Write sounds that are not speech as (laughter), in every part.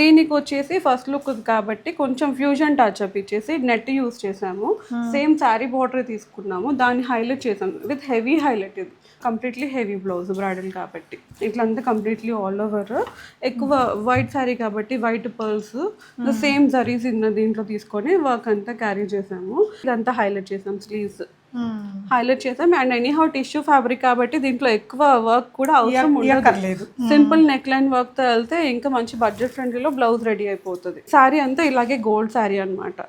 దీనికి వచ్చేసి first look కాబట్టి కొంచెం ఫ్యూజన్ టచ్ అప్ ఇచ్చేసి నెట్ యూస్ చేసాము. సేమ్ శారీ బార్డర్ తీసుకున్నాము. దాన్ని హైలైట్ చేసాము. విత్ హెవీ హైలైట్ ఇది. కంప్లీట్లీ హెవీ బ్లౌజ్ బ్రైడల్ కాబట్టి. ఇట్లా అంతా కంప్లీట్లీ ఆల్ ఓవర్ ఎక్కువ వైట్ శారీ కాబట్టి వైట్ పర్ల్స్ సేమ్ జరీస్ ఇన్న దీంట్లో తీసుకొని వర్క్ అంతా క్యారీ చేసాము. ఇదంతా హైలైట్ చేసాం స్లీవ్స్ హైలైట్ చేసాం and anyhow tissue fabric కాబట్టి దీంట్లో ఎక్కువ వర్క్ కూడా అవసరం ఉండదు. సింపుల్ నెక్ లైన్ వర్క్తో వెళ్తే ఇంకా మంచి బడ్జెట్ ఫ్రెండ్లీలో బ్లౌజ్ రెడీ అయిపోతుంది. శారీ అంతా ఇలాగే గోల్డ్ శారీ అనమాట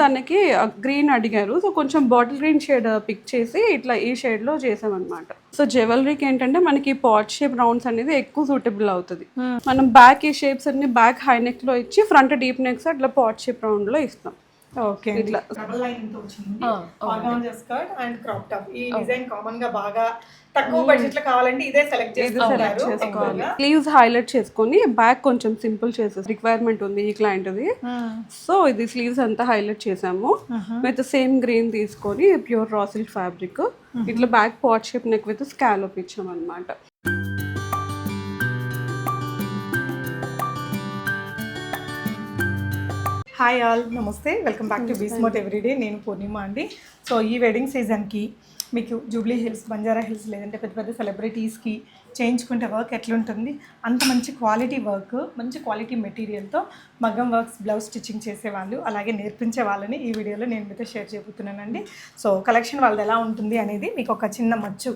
తనకి గ్రీన్ అడిగారు. సో కొంచెం బాటిల్ గ్రీన్ షేడ్ పిక్ చేసి ఇట్లా ఈ షేడ్లో చేసామన్నమాట. సో జ్యువెలరీకి ఏంటంటే మనకి పాట్ షేప్ రౌండ్స్ అనేది ఎక్కువ సూటబుల్ అవుతుంది. మనం బ్యాక్ ఈ షేప్స్ అన్ని బ్యాక్ హై నెక్లో ఇచ్చి ఫ్రంట్ డీప్ నెక్స్ అట్లా పాట్ షేప్ రౌండ్లో ఇస్తాం. ఓకే ఇట్లా డబల్ లైన్తో వచ్చింది. స్కర్ట్ అండ్ క్రాప్ టాప్ ఈ డిజైన్ కామన్గా బాగా తక్కువ బడ్జెట్లో కావాలంటే ఇదే సెలెక్ట్ చేసుకోవాలి. స్లీవ్స్ హైలైట్ చేసుకొని బ్యాక్ కొంచెం సింపుల్ చేసే రిక్వైర్మెంట్ ఉంది ఈ క్లయింట్ది సో ఇది స్లీవ్స్ అంతా హైలైట్ చేసాము. విత్ సేమ్ గ్రీన్ తీసుకొని ప్యూర్ రా సిల్క్ ఫ్యాబ్రిక్ ఇట్లా back pot shape neck with scallop ఇచ్చాం హాయ్ ఆల్ నమస్తే. వెల్కమ్ బ్యాక్ టు బీస్మోట్ ఎవ్రీడే నేను పూర్ణిమ అండి. సో ఈ వెడ్డింగ్ సీజన్కి మీకు జూబ్లీ హిల్స్ బంజారా హిల్స్ లేదంటే పెద్ద పెద్ద సెలబ్రిటీస్కి చేయించుకుంటే వర్క్ ఎట్లుంటుంది? అంత మంచి క్వాలిటీ వర్క్ మంచి క్వాలిటీ మెటీరియల్తో మగ్గం వర్క్స్ బ్లౌజ్ స్టిచ్చింగ్ చేసేవాళ్ళు అలాగే నేర్పించే వాళ్ళని ఈ వీడియోలో నేను మీతో షేర్ చేయబోతున్నానండి సో కలెక్షన్ వాళ్ళది ఎలా ఉంటుంది అనేది మీకు ఒక చిన్న మచ్చు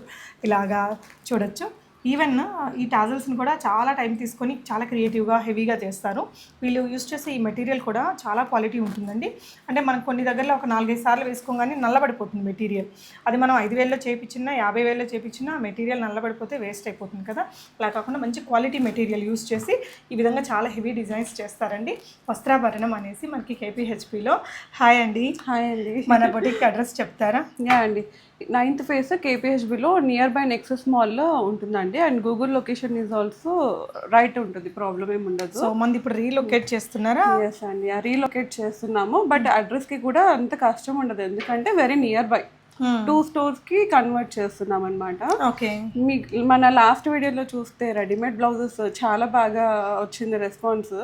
ఇలాగా చూడొచ్చు. ఈవెన్ ఈ టాజల్స్ని కూడా చాలా టైం తీసుకొని చాలా క్రియేటివ్గా హెవీగా చేస్తారు. వీళ్ళు యూస్ చేసే ఈ మెటీరియల్ కూడా చాలా క్వాలిటీ ఉంటుందండి. అంటే మనం కొన్ని దగ్గరలో ఒక నాలుగైదు సార్లు వేసుకోగానే నల్లబడిపోతుంది మెటీరియల్. అది మనం ఐదు వేలలో చేపించినా యాభై వేలలో చేపించినా మెటీరియల్ నల్లబడిపోతే వేస్ట్ అయిపోతుంది కదా. అలా కాకుండా మంచి క్వాలిటీ మెటీరియల్ యూస్ చేసి ఈ విధంగా చాలా హెవీ డిజైన్స్ చేస్తారండి. వస్త్రాభరణం అనేసి మనకి కేపీహెచ్పిలో హాయ్ అండి. హాయ్ అండి. మన బొటిక్ అడ్రస్ చెప్తారా? యా అండి. నైన్త్ ఫేస్ కేపీహెచ్బిలో నియర్ బై నెక్సెస్ మాల్లో ఉంటుందండి. And Google location is also right ఉంటుంది. ప్రాబ్లం ఏమి ఉండదు. సో మంది ఇప్పుడు రీలొకేట్ చేస్తున్నారా? ఎస్ అండి. రీలొకేట్ చేస్తున్నాము. బట్ అడ్రస్కి కూడా అంత కష్టం ఉండదు. ఎందుకంటే వెరీ నియర్ బై టూ స్టోర్స్కి కన్వర్ట్ చేస్తున్నాం అనమాట ఓకే. మీ మన లాస్ట్ వీడియోలో చూస్తే రెడీమేడ్ బ్లౌజెస్ చాలా బాగా వచ్చింది రెస్పాన్స్.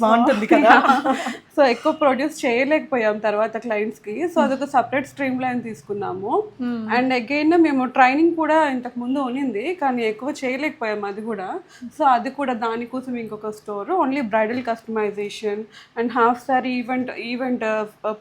బాగుంటుంది కదా. (laughs) సో ఎక్కువ ప్రొడ్యూస్ చేయలేకపోయాం తర్వాత క్లయింట్స్కి. సో అదొక సపరేట్ స్ట్రీమ్ లైన్ తీసుకున్నాము. అండ్ అగైన్ మేము ట్రైనింగ్ కూడా ఇంతకు ముందు ఉన్నింది కానీ ఎక్కువ చేయలేకపోయాం అది కూడా. సో అది కూడా దానికోసం ఇంకొక store only bridal customisation and half sari event event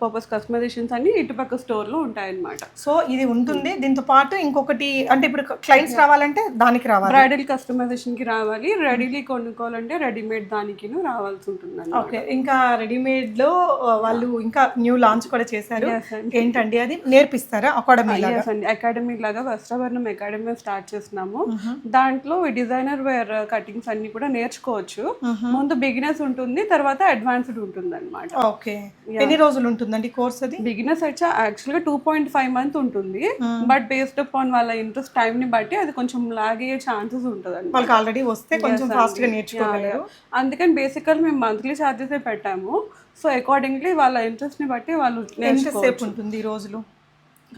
purpose customisations అన్ని ఇటుపక్క స్టోర్లో ఉంటాయన్నమాట. సో ఇది ఉంటుంది. దీంతో పాటు ఇంకొకటి అంటే ఇప్పుడు క్లయింట్స్ రావాలంటే దానికి రావాలి. బ్రైడల్ కస్టమైజేషన్కి రావాలి. రెడీలీ కొనుక్కోవాలంటే రెడీమేడ్ దానికిను రావాల్సి ఉంటుందండి. ఓకే. ఇంకా రెడీమేడ్లో వాళ్ళు ఇంకా న్యూ లాంచ్ కూడా చేశారు. ఏంటండి అది? నేర్పిస్తారా? అకాడమీ అకాడమీ లాగా? వస్త్రాభరణం అకాడమీ స్టార్ట్ చేస్తున్నాము. దాంట్లో డిజైనర్ వేర్ కటింగ్స్ అన్ని కూడా నేర్చుకోవచ్చు. ముందు బిగినర్స్ ఉంటుంది తర్వాత అడ్వాన్స్డ్ ఉంటుంది అనమాట ఓకే ఎన్ని రోజులు ఉంటుందండి కోర్స్ అది? బిగినర్స్ అయితే యాక్చువల్గా టూ పాయింట్ ఫైవ్ మంత్ ఉంటుంది బట్ బేస్డ్ అపాన్ వాళ్ళ ఇంట్రెస్ట్ టైం ని బట్టి అది కొంచెం లాగ్ అయ్యే ఛాన్సెస్ ఉంటుంది వాళ్ళకి ఆల్రెడీ వస్తే కొంచెం ఫాస్ట్గా నేర్చుకోగలరు. అందుకని బేసికల్ మేము మంత్లీ ఛార్జెస్ పెట్టాము. సో అకార్డింగ్లీ వాళ్ళ ఇంట్రెస్ట్ని బట్టి వాళ్ళు ఎంతసేపు ఉంటుంది ఈ రోజులు?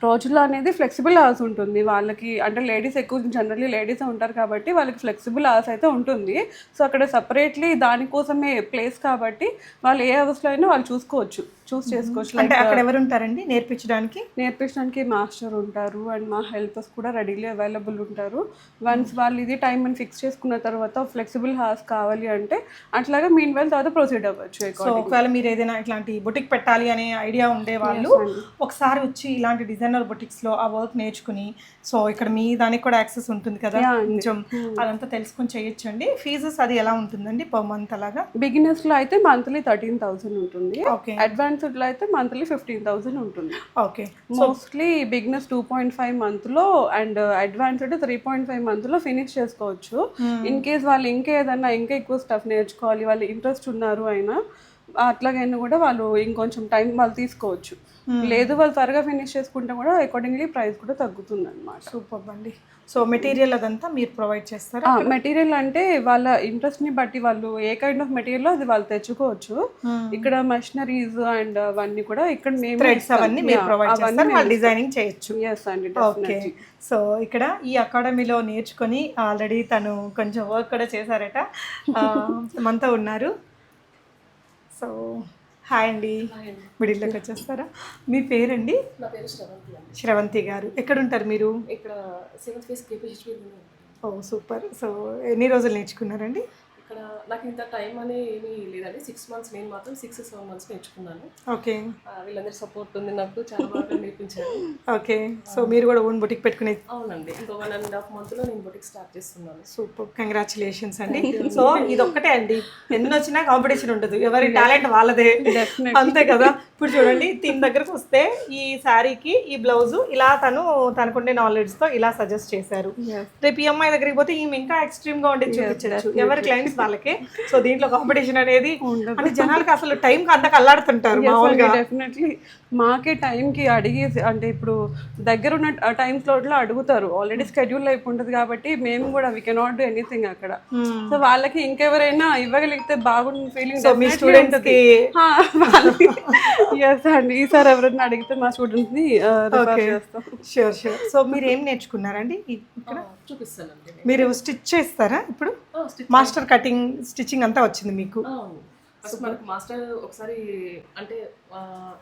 రోజుల్లో అనేది ఫ్లెక్సిబుల్ అవర్స్ ఉంటుంది. వాళ్ళకి అంటే లేడీస్ ఎక్కువ జనరల్లీ లేడీస్ ఉంటారు కాబట్టి వాళ్ళకి ఫ్లెక్సిబుల్ అవర్స్ అయితే ఉంటుంది. సో అక్కడ సపరేట్లీ దానికోసమే ప్లేస్ కాబట్టి వాళ్ళు ఏ అవర్స్లో అయినా వాళ్ళు చూసుకోవచ్చు. చూస్ చేసుకోవచ్చు. అంటే అక్కడ ఎవరు ఉంటారండి నేర్పించడానికి? నేర్పించడానికి మాస్టర్ ఉంటారు అండ్ మా హెల్పర్స్ కూడా రెడీలీ అవైలబుల్ ఉంటారు. వన్స్ వాళ్ళు ఇది టైం అని ఫిక్స్ చేసుకున్న తర్వాత ఫ్లెక్సిబుల్ హార్స్ కావాలి అంటే అట్లాగా మీన్ వెల్ తర్వాత ప్రొసీడ్ అవ్వచ్చు సో ఒకవేళ మీరు ఏదైనా ఇట్లాంటి బొటిక్ పెట్టాలి అనే ఐడియా ఉండే వాళ్ళు ఒకసారి వచ్చి ఇలాంటి డిజైనర్ బొటిక్స్లో ఆ వర్క్ నేర్చుకుని సో ఇక్కడ మీ దానికి కూడా యాక్సెస్ ఉంటుంది కదా కొంచెం అదంతా తెలుసుకొని చేయొచ్చు అండి ఫీజెస్ అది ఎలా ఉంటుందండి పర్ మంత్ అలాగా? బిగినర్స్లో అయితే మంత్లీ థర్టీన్ థౌసండ్ ఉంటుంది. ఓకే. అడ్వాన్స్డ్ లో అయితే మంత్లీ ఫిఫ్టీన్ థౌసండ్ ఉంటుంది. Okay. Mostly beginners two point five మంత్లో and advanced three point five మంత్లో ఫినిష్ చేసుకోవచ్చు. ఇన్ కేస్ వాళ్ళు ఇంకా ఏదన్నా ఇంకా ఎక్కువ స్టఫ్ నేర్చుకోవాలి వాళ్ళు ఇంట్రెస్ట్ ఉన్నారు అయినా అట్లాగైనా కూడా వాళ్ళు ఇంకొంచెం టైం వాళ్ళు తీసుకోవచ్చు. లేదు వాళ్ళు త్వరగా ఫినిష్ చేసుకుంటే కూడా అకార్డింగ్లీ ప్రైస్ కూడా తగ్గుతుంది అనమాట సూపర్ అండి. సో మెటీరియల్ అదంతా మీరు ప్రొవైడ్ చేస్తారా? మెటీరియల్ అంటే వాళ్ళ ఇంట్రెస్ట్ని బట్టి వాళ్ళు ఏ కైండ్ ఆఫ్ మెటీరియల్ అది వాళ్ళు తెచ్చుకోవచ్చు. ఇక్కడ మెషినరీస్ అండ్ అవన్నీ కూడా ఇక్కడ మేము డిజైనింగ్ చేయొచ్చు. ఎస్ అండి ఓకే సో ఇక్కడ ఈ అకాడమీలో నేర్చుకొని ఆల్రెడీ తను కొంచెం వర్క్ కూడా చేశారట. (laughs) మనతో ఉన్నారు. సో హాయ్ అండి. మిడిల్లోకి వచ్చేస్తారా? మీ పేరండి? నా పేరు శ్రవంతి అండి. శ్రవంతి గారు. ఎక్కడ ఉంటారు మీరు? ఇక్కడ సెవెంత్ ఫేస్ కేపీహెచ్పీ ఓ సూపర్. సో ఎన్ని రోజులు నేర్చుకున్నారండి? ఇక్కడ నాకు ఇంత టైం అని ఏమీ లేదండి. సిక్స్ మంత్స్ నేను మాత్రం సిక్స్ సెవెన్ మంత్స్ నేర్చుకున్నాను ఓకే వీళ్ళందరి సపోర్ట్ ఉంది నాకు. చాలా బాగా నేర్పించారు. ఓకే సో మీరు కూడా ఓన్ బొటిక్ పెట్టుకునే అవునండి. ఇంకో వన్ అండ్ హాఫ్ మంత్లో నేను బొటిక్ స్టార్ట్ చేస్తున్నాను. సూపర్ కంగ్రాచులేషన్స్ అండి. సో ఇది ఒక్కటే అండి. ఎన్ని వచ్చినా కాంపిటీషన్ ఉండదు. ఎవరి టాలెంట్ వాళ్ళదే. అంతే కదా. ఇప్పుడు చూడండి దీని దగ్గరకు వస్తే ఈ శారీకి ఈ బ్లౌజ్ ఇలా తను తనకుండే నాలెడ్జ్తో ఇలా సజెస్ట్ చేశారు. రేపు ఈ అమ్మాయి దగ్గరికి పోతే ఈమె ఇంకా ఎక్స్ట్రీమ్గా ఉండేది చూపించచ్చు. ఎవరి క్లయింట్స్ వాళ్ళకే. సో దీంట్లో కాంపిటీషన్ అనేది అంటే జనాలకి అసలు టైం కి అంతకు అల్లాడుతుంటారు మామూలుగా. డెఫినెట్లీ మాకే టైంకి అడిగేసి అంటే ఇప్పుడు దగ్గర ఉన్న టైం స్లాట్లో అడుగుతారు. ఆల్రెడీ స్కెడ్యూల్ అయిపోయి ఉంటుంది కాబట్టి మేము కూడా వీ కెనాట్ డూ ఎనీథింగ్ అక్కడ. సో వాళ్ళకి ఇంకెవరైనా ఇవ్వగలిగితే బాగుంది ఫీలింగ్ సో మీ స్టూడెంట్స్కి (laughs) ఎస్ అండి. ఈసారి ఎవరైనా అడిగితే మా స్టూడెంట్స్ని చేస్తాం. షూర్ షూర్ సో మీరు ఏం నేర్చుకున్నారండి ఇక్కడ? చూపిస్తానండి. నేను. మీరు స్టిచ్ చేస్తారా ఇప్పుడు? మాస్టర్ కటింగ్ స్టిచ్చింగ్ అంతా వచ్చింది మీకు. ఫస్ట్ మనకు మాస్టర్ ఒకసారి అంటే ఆ,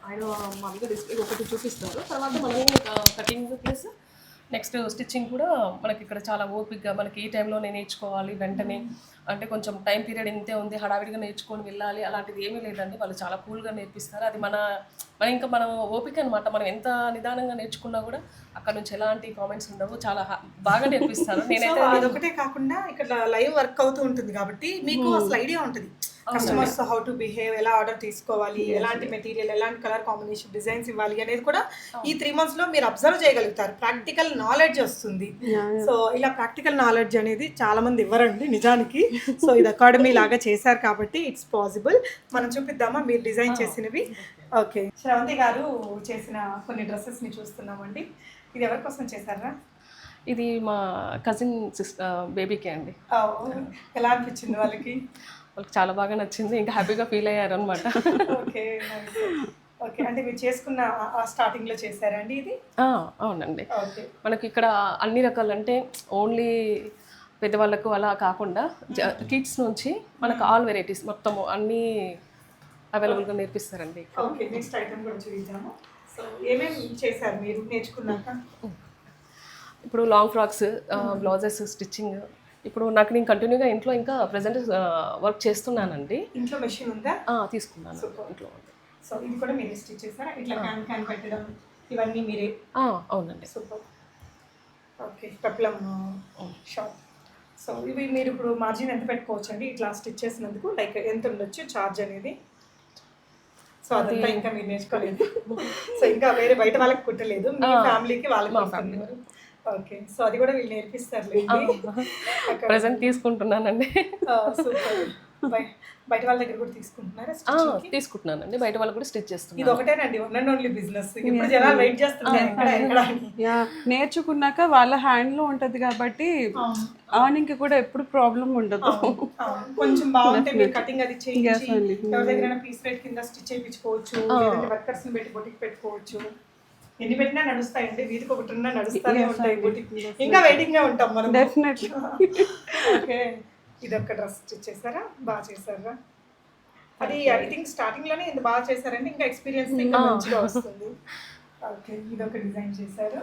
ఆయన మామూలుగా డిస్ప్లే ఒకటి చూపిస్తారు. తర్వాత మనం కటింగ్ ప్లస్ నెక్స్ట్ స్టిచ్చింగ్ కూడా మనకి ఇక్కడ చాలా ఓపిక్గా మనకి ఈ టైంలో నేను నేర్చుకోవాలి వెంటనే. అంటే కొంచెం టైం పీరియడ్ ఇంతే ఉంది హడావిడిగా నేర్చుకొని వెళ్ళాలి అలాంటిది ఏమీ లేదండి. వాళ్ళు చాలా కూల్గా నేర్పిస్తారు. అది మన మన ఇంకా మనం ఓపిక అనమాట మనం ఎంత నిదానంగా నేర్చుకున్నా కూడా అక్కడ నుంచి ఎలాంటి కామెంట్స్ ఉండవు. చాలా బాగా నేర్పిస్తారు. (laughs) నేనైతే అదొకటే కాకుండా ఇక్కడ లైవ్ వర్క్ అవుతూ ఉంటుంది కాబట్టి మీకు అసలు ఐడియా ఉంటుంది. కస్టమర్స్ హౌ టు బిహేవ్ ఎలా ఆర్డర్ తీసుకోవాలి ఎలాంటి మెటీరియల్ ఎలాంటి కలర్ కాంబినేషన్ డిజైన్స్ ఇవ్వాలి అనేది కూడా ఈ త్రీ మంత్స్లో మీరు అబ్జర్వ్ చేయగలుగుతారు. ప్రాక్టికల్ నాలెడ్జ్ వస్తుంది. సో ఇలా ప్రాక్టికల్ నాలెడ్జ్ అనేది చాలా మంది ఇవ్వరండి నిజానికి. సో ఇది అకాడమీ (laughs) లాగా చేశారు కాబట్టి ఇట్స్ పాసిబుల్ మనం చూపిద్దామా? మీరు డిజైన్ చేసినవి? ఓకే శ్రవంతి గారు చేసిన కొన్ని డ్రెస్సెస్ని చూస్తున్నామండి. ఇది ఎవరి కోసం చేశారా? ఇది మా కజిన్ సిస్టర్ బేబీకే అండి. ఆ, ఎలా అనిపించింది వాళ్ళకి? (laughs) వాళ్ళకి చాలా బాగా నచ్చింది. ఇంకా హ్యాపీగా ఫీల్ అయ్యారు అనమాట ఓకే ఓకే అంటే మీరు చేసుకున్న స్టార్టింగ్లో చేశారండి ఇది? అవునండి. ఓకే. మనకి ఇక్కడ అన్ని రకాలు అంటే ఓన్లీ పెద్దవాళ్ళకు అలా కాకుండా కిడ్స్ నుంచి మనకు ఆల్ వెరైటీస్ మొత్తము అన్నీ అవైలబుల్గా నేర్పిస్తారండి ఓకే నెక్స్ట్ ఐటమ్ కూడా చూపించాము సో ఏమేమి చేశారు మీరు నేర్చుకున్నాక? ఇప్పుడు లాంగ్ ఫ్రాక్స్ బ్లౌజెస్ స్టిచ్చింగ్ ఇప్పుడు నాకు నేను కంటిన్యూగా ఇంట్లో ఇంకా ప్రజెంట్ వర్క్ చేస్తున్నానండి. ఇంట్లో మెషిన్ ఉందా? తీసుకున్నాను. ఇంట్లో సో ఇది కూడా మీరే స్టిచ్ చేశారా? ఇట్లా క్యాన్ క్యాన్ పెట్టడం ఇవన్నీ మీరే? అవునండి. Super okay peplum shop so ఇవి మీరు ఇప్పుడు మార్జిన్ ఎంత పెట్టుకోవచ్చు అండి ఇట్లా స్టిచ్ చేసినందుకు లైక్ ఎంత ఉండొచ్చు ఛార్జ్ అనేది? సో అదంతా ఇంకా మీరు నేర్చుకోలేదు. (laughs) సో ఇంకా వేరే బయట వాళ్ళకి కుట్టలేదు. మీ ఫ్యామిలీకి వాళ్ళకి. ఓకే. సో అది కూడా వీళ్ళు నేర్పిస్తారు ప్రజెంట్ తీసుకుంటున్నానండి. సూపర్. బయట వాళ్ళ దగ్గర కూడా తీసుకుంటున్నారా తీసుకుంటున్నానండి. బయట వాళ్ళు కూడా స్టిచ్ చేస్తున్నాను ఇది ఒకటేనండి. వన్ అండ్ ఓన్లీ బిజినెస్ ఇప్పుడు జనాలు వెయిట్ చేస్తున్నారు. యా నేర్చుకున్నాక వాళ్ళ హ్యాండ్లో ఉంటది కాబట్టి ఆర్నింగ్ కూడా ఎప్పుడు ప్రాబ్లం ఉండదు. కొంచెం బాగుంటే మీరు కటింగ్ అది చేయించి ఎవరి దగ్గర పీస్ రేట్ కింద స్టిచ్ చేయించుకోవచ్చు లేదంటే వర్కర్స్ని పెట్టి బొటిక్ పెట్టుకోవచ్చు. ఎన్ని పెట్టినా నడుస్తాయండి. వీధికి ఒకటి ఉన్నా నడుస్తానే ఉంటాయి బొటిక్ ఇంకా వెయిటింగ్గా ఉంటాం మనం. Definitely okay. ఇది ఒక డ్రెస్ స్టిచ్ చేశారా బాగా చేశారా? అది ఐ థింక్ స్టార్టింగ్లోనే ఇంత బాగా చేశారంటే ఇంకా ఎక్స్పీరియన్స్ ఇంకా మంచిగా వస్తుంది. (laughs) ఓకే. ఇది ఒక డిజైన్ చేశారు.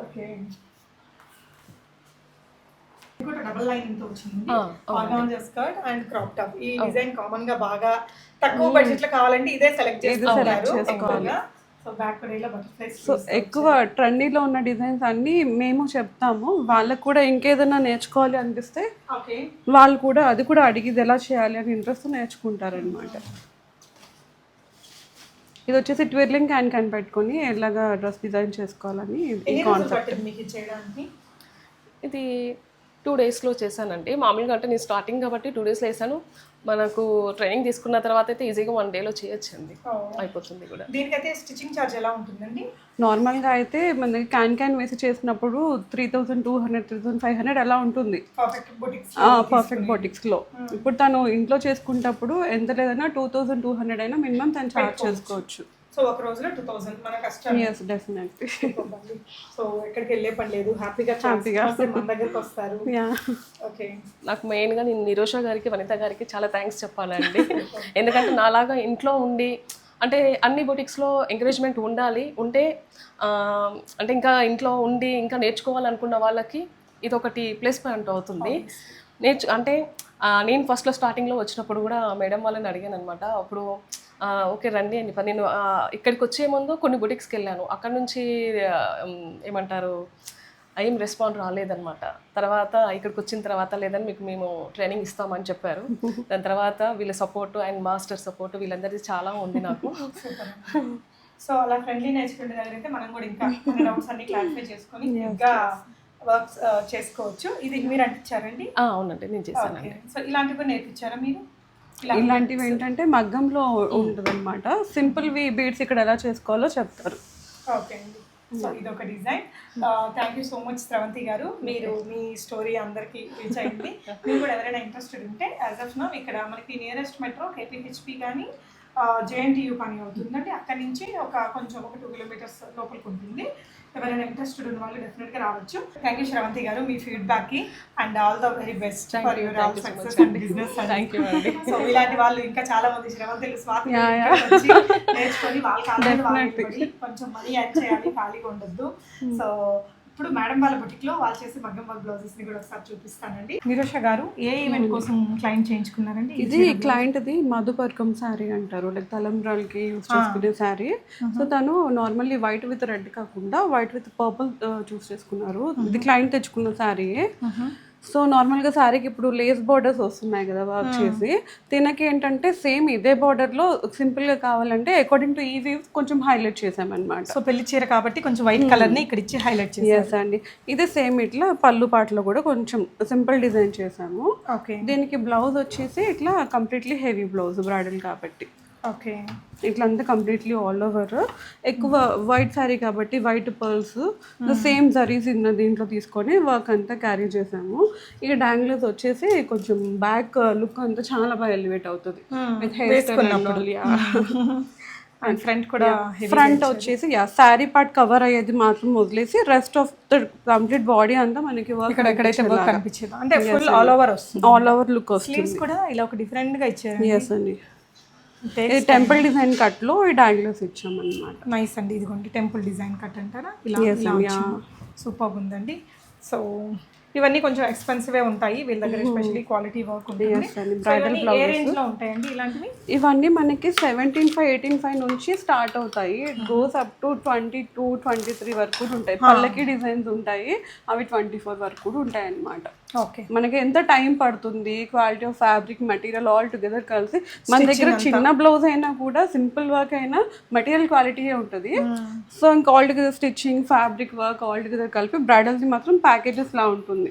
ఓకే. ఇది కూడా డబుల్ లైన్తో వచ్చింది organza skirt and crop top ఈ డిజైన్ కామన్గా బాగా తక్కువ బడ్జెట్లో కావాలంటే ఇదే సెలెక్ట్ చేసుకుంటారు. ఎక్కువగా సో ఎక్కువ ట్రెండీలో ఉన్న డిజైన్స్ అన్ని మేము చెప్తాము. వాళ్ళకు కూడా ఇంకేదైనా నేర్చుకోవాలి అనిపిస్తే ఓకే. వాళ్ళు కూడా అది కూడా అడిగి ఎలా చేయాలి అని ఇంట్రెస్ట్ నేర్చుకుంటారనమాట ఇది వచ్చేసి ట్విర్లింగ్ క్యాన్ క్యాన్ పెట్టుకొని ఎలాగా డ్రెస్ డిజైన్ చేసుకోవాలని ఈ చేయడానికి? ఇది టూ డేస్లో చేశానండి. మామూలుగా అంటే నేను స్టార్టింగ్ కాబట్టి టూ డేస్లో వేసాను మనకు ట్రైనింగ్ తీసుకున్న తర్వాత అయితే ఈజీగా వన్ డేలో చేయొచ్చండి. అయిపోతుంది కూడా. దీనికైతే స్టిచ్చింగ్ ఛార్జ్ ఎలా ఉంటుందండి? నార్మల్గా అయితే మనకి క్యాన్ క్యాన్ వేసి చేసినప్పుడు three thousand two hundred three thousand five hundred అలా ఉంటుంది. పర్ఫెక్ట్ బొటిక్స్ పర్ఫెక్ట్ బొటిక్స్లో ఇప్పుడు తను ఇంట్లో చేసుకునేటప్పుడు ఎంత లేదన్నా టూ థౌసండ్ టూ హండ్రెడ్ అయినా మినిమం తను చార్జ్ చేసుకోవచ్చు. సో ఒక రోజులో టూ థౌసండ్ మన కష్టం సో ఎక్కడికి వెళ్ళే పని లేదు. హ్యాపీగా హ్యాపీగా. మన దగ్గరికి వస్తారు. యా ఓకే నాకు మెయిన్గా నేను నిరోష గారికి వనిత గారికి చాలా థ్యాంక్స్ చెప్పాలండి. (laughs) ఎందుకంటే నాలాగా ఇంట్లో ఉండి అంటే అన్ని బొటిక్స్లో ఎంకరేజ్మెంట్ ఉండాలి. ఉంటే అంటే ఇంకా ఇంట్లో ఉండి ఇంకా నేర్చుకోవాలనుకున్న వాళ్ళకి ఇది ఒకటి ప్లస్ పాయింట్ అవుతుంది నేర్చు అంటే నేను ఫస్ట్లో స్టార్టింగ్లో వచ్చినప్పుడు కూడా మేడం వాళ్ళని అడిగాను అనమాట అప్పుడు ఓకే రండి అని చెప్పి నేను ఇక్కడికి వచ్చే ముందు కొన్ని బొటిక్స్కి వెళ్ళాను అక్కడ నుంచి ఏమంటారు ఏం రెస్పాండ్ రాలేదన్నమాట. తర్వాత ఇక్కడికి వచ్చిన తర్వాత లేదని మీకు మేము ట్రైనింగ్ ఇస్తామని చెప్పారు. (laughs) దాని తర్వాత వీళ్ళ సపోర్ట్ అండ్ మాస్టర్ సపోర్ట్ వీళ్ళందరిది చాలా ఉంది నాకు. (laughs) సో అలా ఫ్రెండ్లీ అయితే మనం కూడా ఇంకా డౌట్స్ అన్ని క్లారిఫై చేసుకొని (laughs) ఇంకా వర్క్స్ చేసుకోవచ్చు. ఇది మీరు అంటించారండి? అవునండి. నేను చేశానండి. సో ఇలాంటివి కూడా నేర్పించారా మీరు? ఇలాంటివి ఏంటంటే మగ్గంలో ఉంటుంది అనమాట సింపుల్ వి బీడ్స్ ఇక్కడ ఎలా చేసుకోవాలో చెప్తారు. ఓకే సో ఇది ఒక design thank you so much Sravanthi గారు. మీరు మీ స్టోరీ అందరికీ రీచ్ అయింది. మీరు కూడా ఎవరైనా ఇంట్రెస్టెడ్ ఉంటే యాజ్ ఆఫ్ నో ఇక్కడ మనకి నియరెస్ట్ మెట్రో కేపీహెచ్పి కానీ జేఎన్టీయూ కానీ అవుతుందండి. అక్కడి నుంచి ఒక కొంచెం ఒక టూ కిలోమీటర్స్ లోపలికి ఉంటుంది. ఎవరైనా ఇంట్రెస్టెడ్ ఉన్న వాళ్ళు డెఫినెట్గా రావచ్చు. థ్యాంక్ యూ శ్రవంతి గారు మీ ఫీడ్బ్యాక్కి and all the very best for your all success and business thank you అండి సో ఇలాంటి వాళ్ళు ఇంకా చాలా మంది శ్రవంతులు స్వాతి నేర్చుకొని వాళ్ళ కాలంలో వాళ్ళు కొంచెం మనీ యాడ్ చేయాలి ఖాళీగా ఉండొద్దు. సో ఇప్పుడు మేడం వాళ్ళ బుటిక్లో వాళ్ళు చేసే మగ్గం వర్క్ బ్లౌజెస్ని కూడా ఒకసారి చూపిస్తానండి. నిరోష గారు ఏ ఈవెంట్ కోసం క్లయింట్ చేయించుకున్నారండి? ఇది క్లయింట్ది మధుపర్కం శారీ అంటారు. లైక్ తలంబ్రాలకి యూస్ చేసుకునే శారీ సో తను నార్మల్లీ వైట్ విత్ రెడ్ కాకుండా వైట్ విత్ పర్పుల్ చూస్ చేసుకున్నారు. ఇది క్లయింట్ తెచ్చుకున్న శారీ సో నార్మల్గా శారీకి ఇప్పుడు లేస్ బోర్డర్స్ వస్తున్నాయి కదా వర్క్ చేసి. తినకి ఏంటంటే సేమ్ ఇదే border లో సింపుల్గా కావాలంటే అకార్డింగ్ టు ఈ వీవ్ కొంచెం హైలైట్ చేసామన్నమాట. సో పెళ్ళి చీర కాబట్టి కొంచెం వైట్ కలర్ని ఇక్కడ ఇచ్చి హైలైట్ చేసి అండి. ఇదే సేమ్ ఇట్లా పళ్ళు పాటలో కూడా కొంచెం సింపుల్ డిజైన్ చేసాము. ఓకే దీనికి బ్లౌజ్ వచ్చేసి ఇట్లా కంప్లీట్లీ హెవీ బ్లౌజ్ బ్రైడల్ కాబట్టి. ఓకే. ఇట్లా అంతా కంప్లీట్లీ ఆల్ ఓవర్ ఎక్కువ వైట్ శారీ కాబట్టి వైట్ పర్ల్స్ సేమ్ జరీస్ ఇన్న దీంట్లో తీసుకొని వర్క్ అంతా క్యారీ చేసాము. ఇక డాంగ్లర్స్ వచ్చేసి కొంచెం బ్యాక్ లుక్ అంతా చాలా బాగా ఎలివేట్ అవుతుంది. విత్ హెయిర్ అండ్ ఫ్రంట్ కూడా ఫ్రంట్ వచ్చేసి యా శారీ పార్ట్ కవర్ అయ్యేది మాత్రం వదిలేసి rest of the complete body అంతా మనకి వర్క్ ఇక్కడ ఎక్కడైతే వర్క్ కనిపించేది. అంటే ఫుల్ ఆల్ ఓవర్ వస్తుంది. ఆల్ ఓవర్ లుక్ వస్తుంది. కూడా ఇలా ఒక డిఫరెంట్గా ఇచ్చారు ఎస్ అండి. ఇది టెంపుల్ డిజైన్ కట్లో ఈ డాంగ్లర్స్ ఇచ్చామన్నమాట. నైస్ అండి. ఇదిగోండి టెంపుల్ డిజైన్ కట్ అంటారా? ఇలా. సూపర్ ఉందండి. సో ఇవన్నీ కొంచెం ఎక్స్పెన్సివ్ ఉంటాయి. వీళ్ళ దగ్గర ఎస్పెషల్లీ క్వాలిటీ వర్క్ ఉంటుంది. ఏ రేంజ్లో ఉంటాయండి ఇలాంటివి? ఇవన్నీ మనకి సెవెంటీన్ ఫైవ్ ఎయిటీన్ ఫైవ్ నుంచి స్టార్ట్ అవుతాయి. It goes up to twenty two twenty three వరకు కూడా ఉంటాయి. పళ్ళకి డిజైన్స్ ఉంటాయి. అవి ట్వంటీ ఫోర్ వరకు కూడా ఉంటాయి అన్నమాట మనకి ఎంత టైం పడుతుంది quality of fabric material all together కలిసి మన దగ్గర చిన్న బ్లౌజ్ అయినా కూడా సింపుల్ వర్క్ అయినా మెటీరియల్ క్వాలిటీ ఉంటుంది. సో ఇంకా all together stitching fabric work all together కలిపి బ్రైడల్ది మాత్రం ప్యాకేజెస్ లా ఉంటుంది.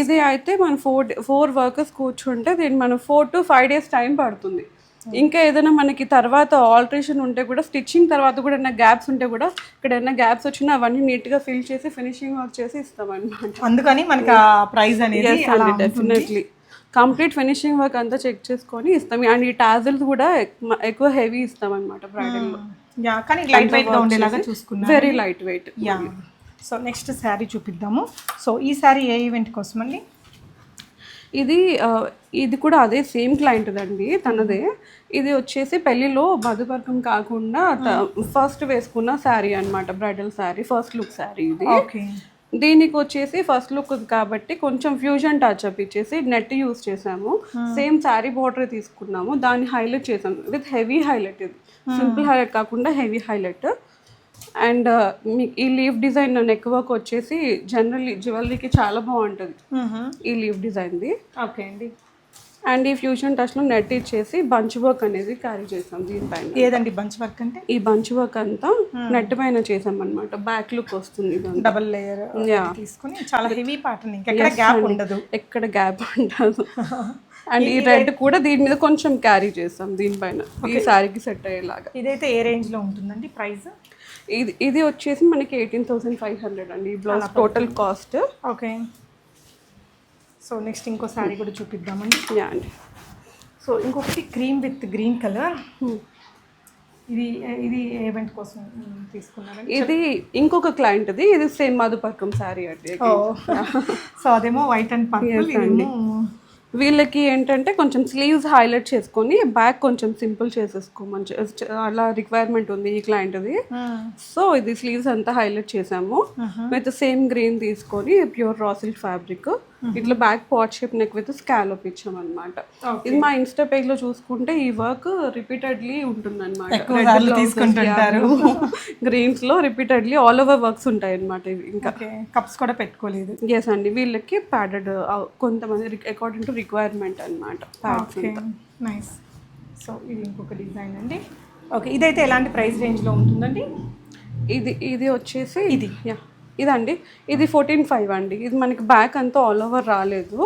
ఇది అయితే మన ఫోర్ ఫోర్ వర్కర్స్ కూర్చుంటే దీన్ని మనం four to five days time పడుతుంది. ఇంకా ఏదైనా మనకి తర్వాత ఆల్టరేషన్ ఉంటే కూడా స్టిచ్చింగ్ తర్వాత కూడా ఏమైనా గ్యాప్స్ ఉంటే కూడా ఇక్కడ ఏమైనా గ్యాప్స్ వచ్చినా అవన్నీ నీట్గా ఫిల్ చేసి ఫినిషింగ్ వర్క్ చేసి ఇస్తాం అనమాట అందుకని మనకి ప్రైస్ అనేది డెఫినెట్లీ కంప్లీట్ ఫినిషింగ్ వర్క్ అంతా చెక్ చేసుకొని ఇస్తాం. అండ్ ఈ టాజిల్స్ కూడా ఎక్- ఎక్కువ హెవీ ఇస్తాం అనమాట బ్రైడల్లో యా కానీ లైట్ వెయిట్గా ఉండేలాగా చూసుకున్నాం very light weight yeah so next sari చూపిద్దాము. So ఈ శారీ ఏ ఈవెంట్ కోసం అండి? ఇది ఇది కూడా అదే సేమ్ క్లయింట్ అండి తనదే. ఇది వచ్చేసి పెళ్ళిలో మధుపర్కం కాకుండా ఫస్ట్ వేసుకున్న శారీ అన్నమాట bridal sari first look sari ఇది. ఓకే. దీనికి వచ్చేసి ఫస్ట్ లుక్ కాబట్టి కొంచెం ఫ్యూజన్ టచ్ అప్ ఇచ్చేసి నెట్ యూస్ చేసాము. సేమ్ శారీ బార్డర్ తీసుకున్నాము. దాన్ని హైలైట్ చేసాము. విత్ హెవీ హైలైట్ ఇది. సింపుల్ హైలైట్ కాకుండా హెవీ హైలైట్. అండ్ మీకు ఈ లీవ్ డిజైన్ నెక్ వర్క్ వచ్చేసి జనరల్లీ జ్యువెలరీకి చాలా బాగుంటుంది. ఈ లీవ్ డిజైన్ది. ఓకే అండి. అండ్ ఈ ఫ్యూజన్ టచ్లో నెట్ ఇచ్చేసి బంచ్ వర్క్ అనేది క్యారీ చేసాం దీనిపైన. ఏదండి బంచ్ వర్క్ అంటే? ఈ బంచ్ వర్క్ అంతా నెట్ పైన చేసాం అనమాట బ్యాక్ లుక్ వస్తుంది డబల్ లేయర్. తీసుకుని చాలా హెవీ ప్యాటర్న్. ఇంకెక్కడ గ్యాప్ ఉండదు. ఎక్కడ గ్యాప్ ఉండదు. (laughs) అండ్ ఈ రెడ్ కూడా దీని మీద కొంచెం క్యారీ చేసాం దీనిపైన. ఈ శారీకి సెట్ అయ్యేలాగా. ఇదైతే ఏ రేంజ్లో ఉంటుందండి ప్రైస్? ఇది ఇది వచ్చేసి మనకి ఎయిటీన్ థౌసండ్ ఫైవ్ హండ్రెడ్ అండి. ఈ blouse total cost okay. So next ఇంకో శారీ కూడా చూపిద్దామండి. యా అండి. సో ఇంకొకటి క్రీమ్ విత్ గ్రీన్ కలర్. ఇది ఇది ఈవెంట్ కోసం తీసుకున్నారండి? ఇది ఇంకొక క్లయింట్ది ఇది సేమ్ మధుపర్కం శారీ అండి సో అదేమో వైట్ అండ్. పర్పుల్ వీళ్ళకి ఏంటంటే కొంచెం స్లీవ్స్ హైలైట్ చేసుకొని బ్యాక్ కొంచెం సింపుల్ చేసేసుకోమని అలా రిక్వైర్మెంట్ ఉంది ఈ క్లయింట్ది సో ఇది స్లీవ్స్ అంతా హైలైట్ చేసాము. విత్ సేమ్ గ్రీన్ తీసుకొని ప్యూర్ రా సిల్క్ ఫ్యాబ్రిక్ ఇట్లా back pot shape neck with scallop ఇచ్చామన్నమాట. ఇది మా ఇన్స్టా పేజ్లో చూసుకుంటే ఈ వర్క్ రిపీటెడ్లీ ఉంటుంది తీసుకుంటుంటారు. గ్రీన్స్ (laughs) లో రిపీటెడ్లీ ఆల్ ఓవర్ వర్క్స్ ఉంటాయి అనమాట ఇవి ఇంకా. కప్స్ కూడా పెట్టుకోలేదు. ఎస్ అండి. వీళ్ళకి ప్యాడెడ్ కొంతమంది అకార్డింగ్ టు రిక్వైర్మెంట్ అనమాట నైస్ సో ఇది ఇంకొక డిజైన్ అండి. ఓకే ఇదైతే ఎలాంటి ప్రైస్ రేంజ్లో ఉంటుందండి? ఇది ఇది వచ్చేసి ఇది. ఇదండి. ఇది ఫోర్టీన్ ఫైవ్ అండి. ఇది మనకి బ్యాక్ అంతా ఆల్ ఓవర్ రాలేదు.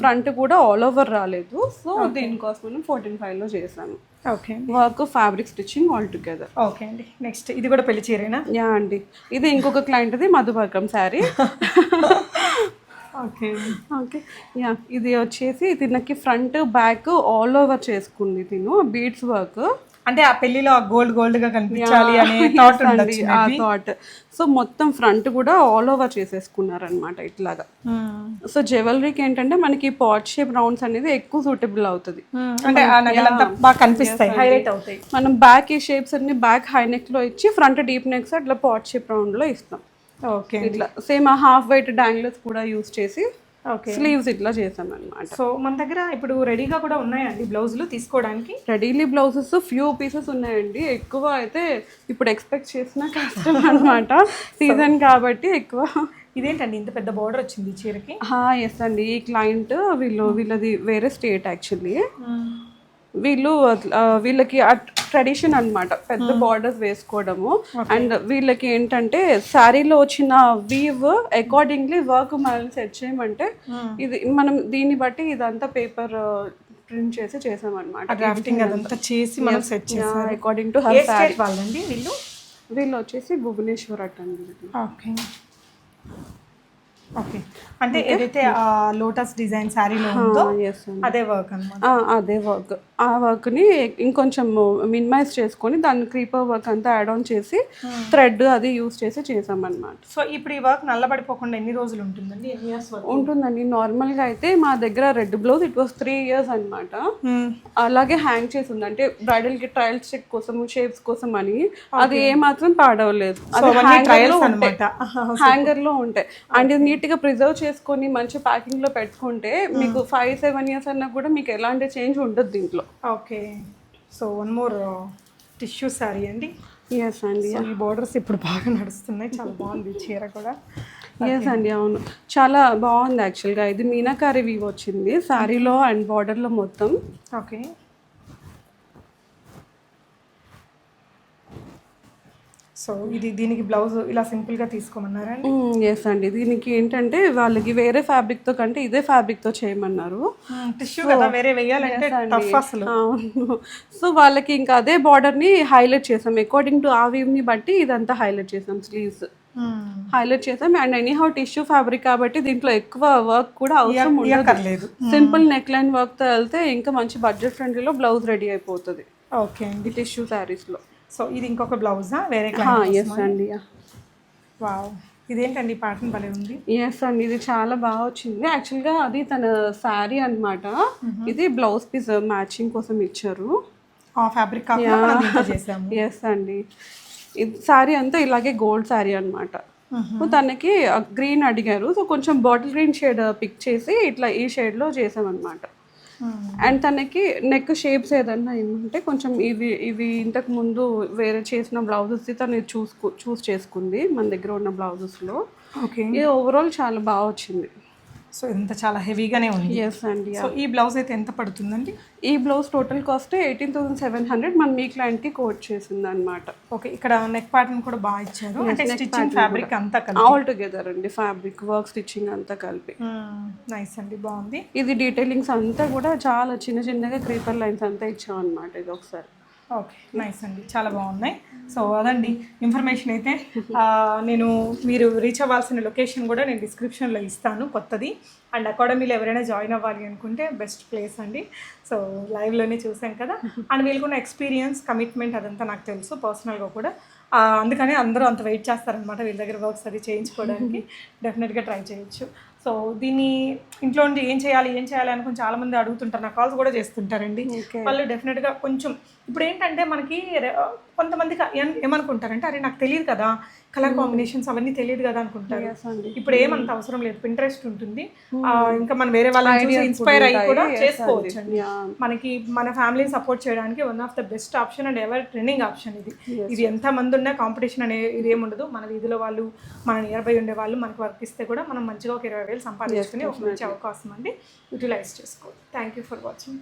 ఫ్రంట్ కూడా ఆల్ ఓవర్ రాలేదు. సో దీనికోసం మనం ఫోర్టీన్ ఫైవ్లో చేసాము okay work fabric stitching all together okay అండి. నెక్స్ట్ ఇది కూడా పెళ్ళి చీరేనా? యా అండి. ఇది ఇంకొక క్లయింట్ది మధుపర్కం శారీ ఓకే ఓకే యా ఇది వచ్చేసి తినకి ఫ్రంట్ బ్యాక్ ఆల్ ఓవర్ చేసుకుంది తిను. బీడ్స్ వర్క్ అంటే ఆ పెళ్ళిలో గోల్డ్ గోల్డ్గా కనిపించాలి అనే థాట్ ఆ థాట్ సో మొత్తం ఫ్రంట్ కూడా ఆల్ ఓవర్ చేసేసుకున్నారనమాట ఇట్లాగా. సో జ్యువెలరీకి ఏంటంటే మనకి పాట్ షేప్ రౌండ్స్ అనేది ఎక్కువ సూటబుల్ అవుతుంది. అంటే ఆ నగలంతా బాగా కనిపిస్తాయి. హైలైట్ అవుతాయి. మనం బ్యాక్ ఈ షేప్స్ అన్ని బ్యాక్ హై నెక్లో ఇచ్చి ఫ్రంట్ డీప్ నెక్స్ అట్లా పాట్ షేప్ రౌండ్లో ఇస్తాం. ఓకే ఇట్లా. సేమ్ ఆ హాఫ్ వైట్ డాంగ్లర్స్ కూడా యూస్ చేసి స్లీవ్స్ ఇట్లా చేసాం అనమాట సో మన దగ్గర ఇప్పుడు రెడీగా కూడా ఉన్నాయండి బ్లౌజులు తీసుకోవడానికి. రెడీలీ బ్లౌజెస్ ఫ్యూ పీసెస్ ఉన్నాయండి. ఎక్కువ అయితే ఇప్పుడు ఎక్స్పెక్ట్ చేసిన కష్టం అనమాట సీజన్ కాబట్టి ఎక్కువ. ఇదేంటండి? ఇంత పెద్ద బార్డర్ వచ్చింది చీరకి? ఎస్ అండి. ఈ క్లయింట్ వీళ్ళు వీళ్ళది వేరే స్టేట్ యాక్చువల్లీ వీళ్ళు ఆ, వీళ్ళకి ట్రెడిషన్ అన్నమాట పెద్ద బార్డర్స్ వేసుకోవడము. అండ్ వీళ్ళకి ఏంటంటే శారీలో వచ్చిన వీవ్ అకార్డింగ్లీ వర్క్ మనం సెట్ చేయమంటే ఇది మనం దీన్ని బట్టి ఇదంతా పేపర్ ప్రింట్ చేసి చేసామన్నమాట. డ్రాఫ్టింగ్ అదంతా చేసి మనం సెట్ చేసాం అకార్డింగ్ టు హర్ స్టేట్ వాళ్ళండి వీళ్ళు? వీళ్ళు వచ్చేసి భువనేశ్వర్ అట్ అండి ఓకే ఓకే. అంటే ఏదైతే లోటస్ డిజైన్ శారీలో ఉందో ఎస్ అండి అదే వర్క్ ఆ, అదే వర్క్ ఆ వర్క్ని ఇంకొంచెం మినిమైజ్ చేసుకొని దాన్ని క్రీపర్ వర్క్ అంతా యాడ్ ఆన్ చేసి థ్రెడ్ అది యూస్ చేసి చేసామన్నమాట. సో ఇప్పుడు ఈ వర్క్ నల్లబడిపోకుండా ఎన్ని రోజులు ఉంటుందండి? ఎన్ని ఇయర్స్ వర్క్ ఉంటుందండి. నార్మల్గా అయితే మా దగ్గర red blouse it was three years అనమాట అలాగే హ్యాంగ్ చేసి ఉంది. అంటే బ్రైడల్కి ట్రయల్ చెక్ కోసం షేప్స్ కోసం అని. అది ఏ మాత్రం పాడవలేదు. అది ట్రయల్స్ హ్యాంగర్ (laughs) లో ఉంటాయి. అండ్ ఇది నీట్గా ప్రిజర్వ్ చేసుకొని మంచి ప్యాకింగ్లో పెట్టుకుంటే మీకు ఫైవ్ సెవెన్ ఇయర్స్ అన్నా కూడా మీకు ఎలాంటి చేంజ్ ఉండదు దీంట్లో. Okay. So one more tissue sari అండి. ఎస్ అండి. ఈ బోర్డర్స్ ఇప్పుడు బాగా నడుస్తున్నాయి. చాలా బాగుంది చీర కూడా. ఎస్ అండి అవును. చాలా బాగుంది యాక్చువల్గా. ఇది మీనాకారి వీవ్ వచ్చింది శారీలో అండ్ బార్డర్లో మొత్తం. ఓకే. సో ఇది దీనికి బ్లౌజ్ ఇలా సింపుల్గా తీసుకోమన్నారా? అండి ఎస్ అండి. దీనికి ఏంటంటే వాళ్ళకి వేరే fabric తో కంటే ఇదే fabric తో చేయమన్నారు. టిష్యూ కదా వేరే వేయాలంటే టఫ్ అసలు. అవును. సో వాళ్ళకి ఇంకా అదే border ని హైలైట్ చేసాం. అకార్డింగ్ టు ఆ weave ని బట్టి ఇదంతా హైలైట్ చేసాం స్లీవ్స్ హైలైట్ చేసాం. And anyhow tissue fabric కాబట్టి దీంట్లో ఎక్కువ వర్క్ కూడా అవసరం ఉండదు. సింపుల్ నెక్ లైన్ వర్క్తో వెళ్తే ఇంకా మంచి బడ్జెట్ ఫ్రెండ్లీలో బ్లౌజ్ రెడీ అయిపోతుంది. ఓకే అండి. టిష్యూ శారీస్లో. సో ఇది ఇంకొక బ్లౌజా? వేరే ఎస్ అండి వావ్ ఇదేంటండి ప్యాటర్న్ భలే ఉంది? ఎస్ అండి ఇది చాలా బాగా వచ్చింది. యాక్చువల్గా అది తన శారీ అన్నమాట. ఇది బ్లౌజ్ పీస్ మ్యాచింగ్ కోసం ఇచ్చారు. ఆ ఫ్యాబ్రిక్ ఎస్ (laughs) అండి. ఇది శారీ అంతా ఇలాగే గోల్డ్ శారీ అనమాట తనకి గ్రీన్ అడిగారు. సో కొంచెం బాటిల్ గ్రీన్ షేడ్ పిక్ చేసి ఇట్లా ఈ షేడ్లో చేసామన్నమాట. అండ్ తనకి నెక్ షేప్స్ ఏదన్నా ఏమంటే కొంచెం ఇవి ఇవి ఇంతకు ముందు వేరే చేసిన బ్లౌజెస్ తను చూసుకో చూస్ చేసుకుంది మన దగ్గర ఉన్న బ్లౌజెస్లో ఓకే ఇది ఓవరాల్ చాలా బాగా వచ్చింది. సో ఇంత చాలా హెవీగానే ఉంది. ఎస్ అండి సో ఈ బ్లౌజ్ అయితే ఎంత పడుతుందండి? ఈ blouse total cost eighteen thousand seven hundred. మన మీ క్లయింట్కి కోట్ చేసింది అనమాట ఓకే ఇక్కడ నెక్ ప్యాటర్న్ కూడా బాగా ఇచ్చారు. అంటే స్టిచ్చింగ్ ఫ్యాబ్రిక్ అంతా కలిపి. ఆల్ టుగెదర్ అండి ఫ్యాబ్రిక్ వర్క్ స్టిచ్చింగ్ అంతా కలిపి. నైస్ అండి బాగుంది. ఇది డీటెయిలింగ్స్ అంతా కూడా చాలా చిన్న చిన్నగా క్రీపర్ లైన్స్ అంతా ఇచ్చాం అనమాట ఇది ఒకసారి. ఓకే నైస్ అండి చాలా బాగున్నాయి. సో అదండి ఇన్ఫర్మేషన్ అయితే. నేను మీరు రీచ్ అవ్వాల్సిన లొకేషన్ కూడా నేను డిస్క్రిప్షన్లో ఇస్తాను కొత్తది. అండ్ అకాడమీలో ఎవరైనా జాయిన్ అవ్వాలి అనుకుంటే బెస్ట్ ప్లేస్ అండి. సో లైవ్లోనే చూసాం కదా. అండ్ వీళ్ళకున్న ఎక్స్పీరియన్స్ కమిట్మెంట్ అదంతా నాకు తెలుసు పర్సనల్గా కూడా. అందుకనే అందరూ అంత వెయిట్ చేస్తారనమాట వీళ్ళ దగ్గర వర్క్స్ అది చేయించుకోవడానికి. డెఫినెట్గా ట్రై చేయొచ్చు. సో దీన్ని ఇంట్లో ఉండి ఏం చేయాలి ఏం చేయాలి అనుకుని చాలా మంది అడుగుతుంటారు. నాకు కాల్స్ కూడా చేస్తుంటారండి. వాళ్ళు డెఫినెట్గా కొంచెం ఇప్పుడు ఏంటంటే మనకి కొంతమందికి ఏమనుకుంటారంటే అరే నాకు తెలియదు కదా కలర్ కాంబినేషన్స్ అవన్నీ తెలియదు కదా అనుకుంటారు. ఇప్పుడు ఏమంత అవసరం లేదు ఇంట్రెస్ట్ ఉంటుంది. ఆ, ఇంకా మనం వేరే వాళ్ళని ఇన్స్పైర్ అయ్యి కూడా చేసుకోవచ్చు అండి మనకి మన ఫ్యామిలీని సపోర్ట్ చేయడానికి one of the best option and ever trending option ఇది. ఇది ఎంత మంది ఉన్నా కాంపిటీషన్ అనే ఇది ఏముండదు. మన వీధిలో వాళ్ళు మన నియర్ బై ఉండే వాళ్ళు మనకు వర్క్ ఇస్తే కూడా మనం మంచిగా ఒక ఇరవై వేలు సంపాదించుకుని ఒక మంచి అవకాశం అండి. యూటిలైజ్ చేసుకోవాలి థ్యాంక్ యూ ఫర్ వాచింగ్